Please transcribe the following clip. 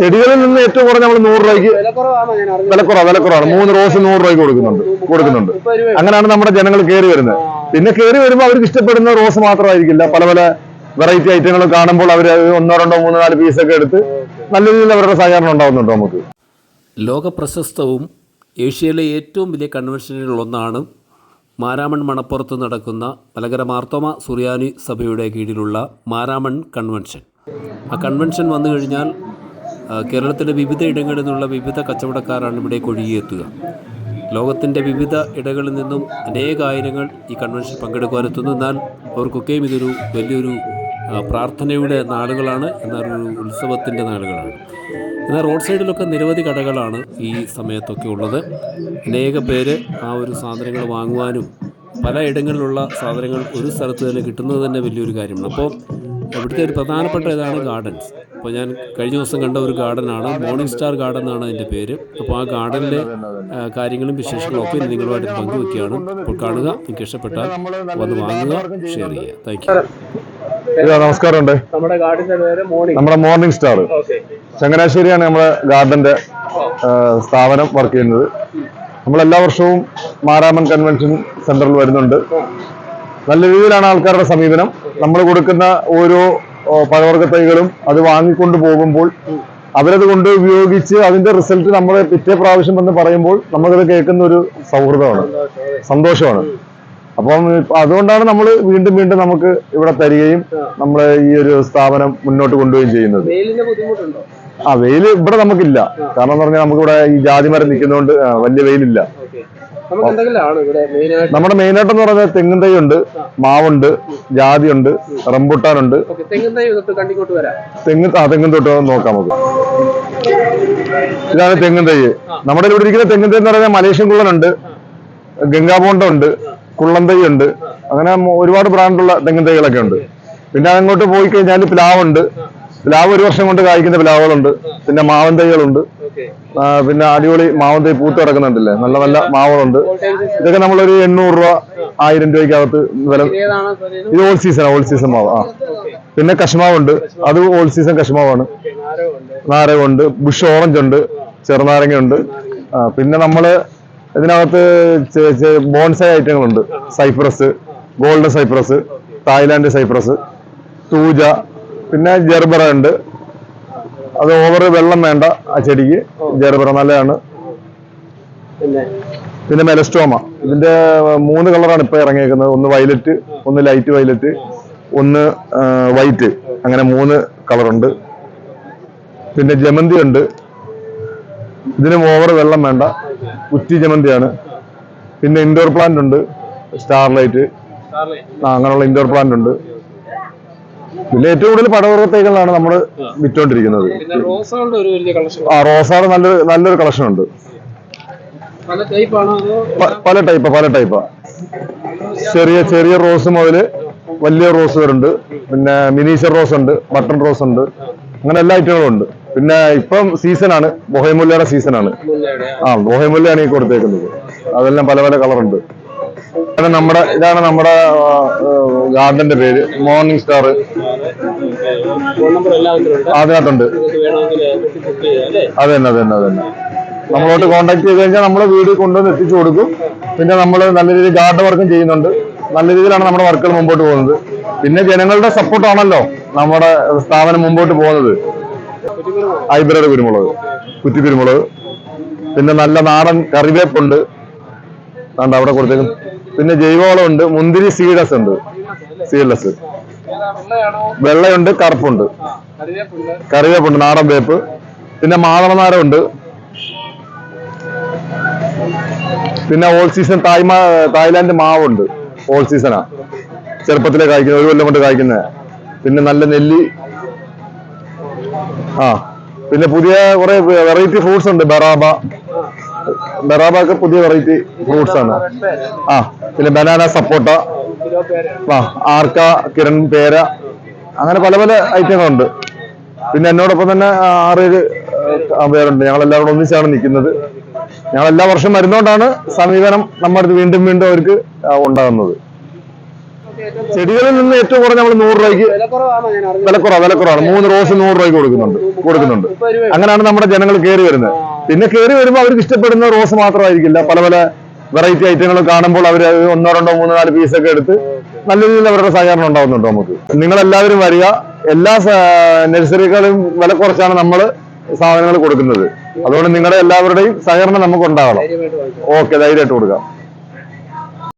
ചെടികളിൽ നിന്ന് ഏറ്റവും കുറഞ്ഞ നമ്മൾ നൂറ് രൂപയ്ക്ക് വിലക്കുറവാണ് ഞാൻ അറിഞ്ഞത്. കുറവാണ് വിലക്കുറവാണ്. മൂന്ന് റോസ് നൂറ് രൂപയ്ക്ക് കൊടുക്കുന്നുണ്ട്. കൊടുക്കുന്നുണ്ട്. അങ്ങനെയാണ് നമ്മുടെ ജനങ്ങൾ കയറി വരുന്നത്. പിന്നെ കയറി വരുമ്പോൾ അവർക്ക് ഇഷ്ടപ്പെടുന്ന റോസ് മാത്രമായിരിക്കില്ല. പല പല വെറൈറ്റി ഐറ്റങ്ങൾ കാണുമ്പോൾ അവർ ഒന്നോ രണ്ടോ മൂന്നോ നാല് പീസൊക്കെ എടുത്ത് നല്ല രീതിയിൽ അവരുടെ സഹകരണം ഉണ്ടാവുന്നുണ്ട് നമുക്ക്? ലോക പ്രശസ്തവും ഏഷ്യയിലെ ഏറ്റവും വലിയ കൺവെൻഷനുകളിലൊന്നാണ് മാരാമൺ മണപ്പുറത്ത് നടക്കുന്ന മലകര മാർത്തോമ സുറിയാനി സഭയുടെ കീഴിലുള്ള മാരാമൺ കൺവെൻഷൻ. ആ കൺവെൻഷൻ വന്നു കഴിഞ്ഞാൽ കേരളത്തിലെ വിവിധ ഇടങ്ങളിൽ നിന്നുള്ള വിവിധ കച്ചവടക്കാരാണ് ഇവിടെ ഒഴുകിയെത്തുക ലോകത്തിന്റെ വിവിധ ഇടങ്ങളിൽ നിന്നും അനേകായിരങ്ങൾ ഈ കൺവെൻഷൻ പങ്കെടുക്കുവാനെത്തുന്നു. എന്നാൽ അവർക്കൊക്കെയും ഇതൊരു വലിയൊരു പ്രാർത്ഥനയുടെ നാളുകളാണ്. എന്നാൽ ഒരു ഉത്സവത്തിന്റെ നാളുകളാണ്. എന്നാൽ റോഡ് സൈഡിലൊക്കെ നിരവധി കടകളാണ് ഈ സമയത്തൊക്കെ ഉള്ളത്. അനേക പേര് ആ ഒരു സാധനങ്ങൾ വാങ്ങുവാനും പല ഇടങ്ങളിലുള്ള സാധനങ്ങൾ ഒരു സ്ഥലത്ത് തന്നെ കിട്ടുന്നത് തന്നെ വലിയൊരു കാര്യമാണ്. അപ്പോൾ ഇവിടുത്തെ ഒരു പ്രധാനപ്പെട്ട ഇതാണ് ഗാർഡൻസ്. അപ്പോൾ ഞാൻ കഴിഞ്ഞ ദിവസം കണ്ട ഒരു ഗാർഡനാണ്. മോർണിംഗ് സ്റ്റാർ ഗാർഡൻ എന്നാണ് അതിന്റെ പേര്. അപ്പോൾ ആ ഗാർഡനിലെ കാര്യങ്ങളും വിശേഷങ്ങളും ഒക്കെ നിങ്ങളുമായിട്ട് പങ്കുവെക്കുകയാണ്. അപ്പോൾ കാണുക നിങ്ങൾക്ക് ഇഷ്ടപ്പെട്ടാൽ വന്ന് വാങ്ങുക ഷെയർ ചെയ്യുക. താങ്ക് യു നമസ്കാരം ഉണ്ട് നമ്മുടെ മോർണിംഗ് സ്റ്റാർ ചങ്ങനാശ്ശേരിയാണ് നമ്മുടെ ഗാർഡന്റെ സ്ഥാപനം വർക്ക് ചെയ്യുന്നത്. നമ്മൾ എല്ലാ വർഷവും മാരാമൻ കൺവെൻഷൻ സെന്ററിൽ വരുന്നുണ്ട്. നല്ല രീതിയിലാണ് ആൾക്കാരുടെ സമീപനം. നമ്മൾ കൊടുക്കുന്ന ഓരോ ഓ, പഴവർഗ തൈകളും അത് വാങ്ങിക്കൊണ്ട് പോകുമ്പോൾ അവരത് കൊണ്ട് ഉപയോഗിച്ച് അതിന്റെ റിസൾട്ട് നമ്മളെ പിറ്റേ പ്രാവശ്യം വന്ന് പറയുമ്പോൾ നമുക്കത് കേൾക്കുന്ന ഒരു സൗഹൃദമാണ്. സന്തോഷമാണ്. അപ്പം അതുകൊണ്ടാണ് നമ്മൾ വീണ്ടും വീണ്ടും നമുക്ക് ഇവിടെ തരികയും നമ്മളെ ഈ ഒരു സ്ഥാപനം മുന്നോട്ട് കൊണ്ടുപോവുകയും ചെയ്യുന്നത്. ആ വെയിൽ ഇവിടെ നമുക്കില്ല. കാരണം എന്ന് പറഞ്ഞാൽ നമുക്കിവിടെ ഈ ജാതി മരം നിൽക്കുന്നതുകൊണ്ട് വലിയ വെയിലില്ല. നമ്മുടെ മെയിൻ ആയിട്ട് എന്ന് പറഞ്ഞാൽ തെങ്ങും തൈ ഉണ്ട്. മാവുണ്ട് ഉണ്ട്, റംബുട്ടാനുണ്ട്. തെങ്ങ് ആ തെങ്ങും തൊട്ട് നോക്കാം നമുക്ക്. ഇതാണ് തെങ്ങും തൈ. നമ്മുടെ ഇവിടെ ഇരിക്കുന്ന തെങ്ങും തൈ എന്ന് പറഞ്ഞാൽ മലേഷ്യൻ കുള്ളനുണ്ട് ഗംഗാബോണ്ട ഉണ്ട് കുള്ളൻ തൈ ഉണ്ട് അങ്ങനെ ഒരുപാട് ബ്രാൻഡുള്ള തെങ്ങും തൈകളൊക്കെ ഉണ്ട്. പിന്നെ അങ്ങോട്ട് പോയി കഴിഞ്ഞാൽ പ്ലാവുണ്ട്. പ്ലാവ് ഒരു വർഷം കൊണ്ട് കായ്ക്കുന്ന പ്ലാവുകളുണ്ട്. പിന്നെ മാവൻ തൈകളുണ്ട്. പിന്നെ അടിപൊളി മാവൻ തൈ പൂത്ത് കിടക്കുന്നുണ്ടല്ലേ? നല്ല നല്ല മാവുകളുണ്ട്. ഇതൊക്കെ നമ്മളൊരു എണ്ണൂറ് രൂപ ആയിരം രൂപയ്ക്കകത്ത് വില ഇത് ഓൾ സീസൺ ഓൾ സീസൺ മാവ്. ആ. പിന്നെ കശുമാവുണ്ട്. അത് ഓൾ സീസൺ കഷ്മാവാണ് നാരകമുണ്ട്. ബുഷ് ഓറഞ്ച് ഉണ്ട്. ചെറുനാരങ്ങയുണ്ട്. പിന്നെ നമ്മൾ ഇതിനകത്ത് bonsai ഐറ്റങ്ങളുണ്ട് cypress golden cypress Thailand cypress thuja പിന്നെ ജെർബറ ഉണ്ട്. അത് ഓവർ വെള്ളം വേണ്ട ആ ചെടിക്ക്. ജെർബറ നല്ലതാണ്. പിന്നെ? മെലസ്റ്റോമ. ഇതിന്റെ മൂന്ന് കളറാണ് ഇപ്പൊ ഇറങ്ങിയേക്കുന്നത്. ഒന്ന് വയലറ്റ് ഒന്ന് ലൈറ്റ് വയലറ്റ് ഒന്ന് വൈറ്റ്. അങ്ങനെ മൂന്ന് കളറുണ്ട്. പിന്നെ ജമന്തി ഉണ്ട്. ഇതിന് ഓവർ വെള്ളം വേണ്ട. കുറ്റി ജമന്തിയാണ്. പിന്നെ ഇൻഡോർ പ്ലാന്റ് ഉണ്ട്. സ്റ്റാർലൈറ്റ് ആ അങ്ങനെയുള്ള ഇൻഡോർ പ്ലാന്റ് ഉണ്ട്. പിന്നെ ഏറ്റവും കൂടുതൽ പടവർഗ തൈകളാണ് നമ്മൾ വിറ്റോണ്ടിരിക്കുന്നത്. ആ റോസാട് നല്ലൊരു നല്ലൊരു കളക്ഷൻ ഉണ്ട് പല ടൈപ്പ് പല ടൈപ്പാ. ചെറിയ ചെറിയ റോസ് മുതൽ വലിയ റോസ് വരുന്നുണ്ട് പിന്നെ മിനീച്ചർ റോസ് ഉണ്ട് ബട്ടൺ റോസ് ഉണ്ട് അങ്ങനെ എല്ലാ ഐറ്റങ്ങളും ഉണ്ട്. പിന്നെ ഇപ്പം സീസണാണ്. ബൊഹൈമുല്ലയുടെ സീസണാണ്. ആ ബൊഹൈമുല്ലയാണ് ഈ കൊടുത്തേക്കുന്നത്. അതെല്ലാം പല പല കളറുണ്ട്. ഇതാണ് നമ്മുടെ ഇതാണ് നമ്മുടെ ഗാർഡന്റെ പേര്. മോർണിംഗ് സ്റ്റാർ അതിനകത്തുണ്ട്. അതെ തന്നെ അത് തന്നെ അത് തന്നെ. നമ്മളോട്ട് കോണ്ടാക്ട് ചെയ്ത് കഴിഞ്ഞാൽ നമ്മൾ വീട് കൊണ്ടുവന്ന് എത്തിച്ചു കൊടുക്കും. പിന്നെ നമ്മൾ നല്ല രീതിയിൽ ഗാർഡ് വർക്കും ചെയ്യുന്നുണ്ട്. നല്ല രീതിയിലാണ് നമ്മുടെ വർക്കുകൾ മുമ്പോട്ട് പോകുന്നത്. പിന്നെ ജനങ്ങളുടെ സപ്പോർട്ടാണല്ലോ നമ്മുടെ സ്ഥാപനം മുമ്പോട്ട് പോകുന്നത്. ഹൈബ്രിഡ് കുരുമുളക് കുറ്റി കുരുമുളക്. പിന്നെ നല്ല നാടൻ കറിവേപ്പുണ്ട്. അവിടെ കൊടുത്തേക്കും പിന്നെ ജൈവവളം ഉണ്ട് മുന്തിരി സീഡസ് ഉണ്ട്. സീഡ്ലെസ് വെള്ളയുണ്ട് കറുപ്പുണ്ട്. കറിവേപ്പുണ്ട് നാടൻ വേപ്പ്. പിന്നെ മാതളനാരമുണ്ട് പിന്നെ ഓൾ സീസൺ തായ് മാ തായ്ലാന്റ് മാവുണ്ട്. ഓൾ സീസണാ ചെറുപ്പത്തിലെ കായ്ക്കുന്ന ഒരു കൊല്ലം കൊണ്ട് കായ്ക്കുന്ന. പിന്നെ നല്ല നെല്ലി. ആ. പിന്നെ പുതിയ കുറെ വെറൈറ്റി ഫ്രൂട്ട്സ് ഉണ്ട് ബറാബ. ബറാബ പുതിയ വെറൈറ്റി ഫ്രൂട്ട്സ് ആണ്. ആ പിന്നെ ബനാന സപ്പോട്ട ആ ആർക്ക കിരൺ പേര അങ്ങനെ പല പല ഐറ്റങ്ങളുണ്ട് പിന്നെ എന്നോടൊപ്പം തന്നെ ആറേഴ് പേരുണ്ട്. ഞങ്ങൾ എല്ലാവരും ഒന്നിച്ചാണ് നിൽക്കുന്നത്. ഞങ്ങൾ എല്ലാ വർഷം വരുന്നോണ്ടാണ് സമീപനം നമ്മുടെ വീണ്ടും വീണ്ടും അവർക്ക് ഉണ്ടാകുന്നത്. ചെടികളിൽ നിന്ന് ഏറ്റവും കുറഞ്ഞ നമ്മൾ നൂറ് രൂപയ്ക്ക് വിലക്കുറവാണോ വിലക്കുറവാണ്. മൂന്ന് റോസ് നൂറ് രൂപയ്ക്ക് കൊടുക്കുന്നുണ്ട് കൊടുക്കുന്നുണ്ട്. അങ്ങനെയാണ് നമ്മുടെ ജനങ്ങൾ കയറി വരുന്നത്. പിന്നെ കയറി വരുമ്പോൾ അവർക്ക് ഇഷ്ടപ്പെടുന്ന റോസ് മാത്രമായിരിക്കില്ല. പല പല വെറൈറ്റി ഐറ്റങ്ങൾ കാണുമ്പോൾ അവർ ഒന്നോ രണ്ടോ മൂന്നോ നാല് പീസൊക്കെ എടുത്ത് നല്ല രീതിയിൽ അവരുടെ സഹകരണം ഉണ്ടാവുന്നുണ്ട് നമുക്ക്? നിങ്ങൾ എല്ലാവരും വരിക. എല്ലാ നഴ്സറികളും വില കുറച്ചാണ് നമ്മൾ സാധനങ്ങൾ കൊടുക്കുന്നത്. അതുകൊണ്ട് നിങ്ങളുടെ എല്ലാവരുടെയും സഹകരണം നമുക്ക് വാങ്ങിക്കാം. ഓക്കെ ധൈര്യമായിട്ട് കൊടുക്കാം.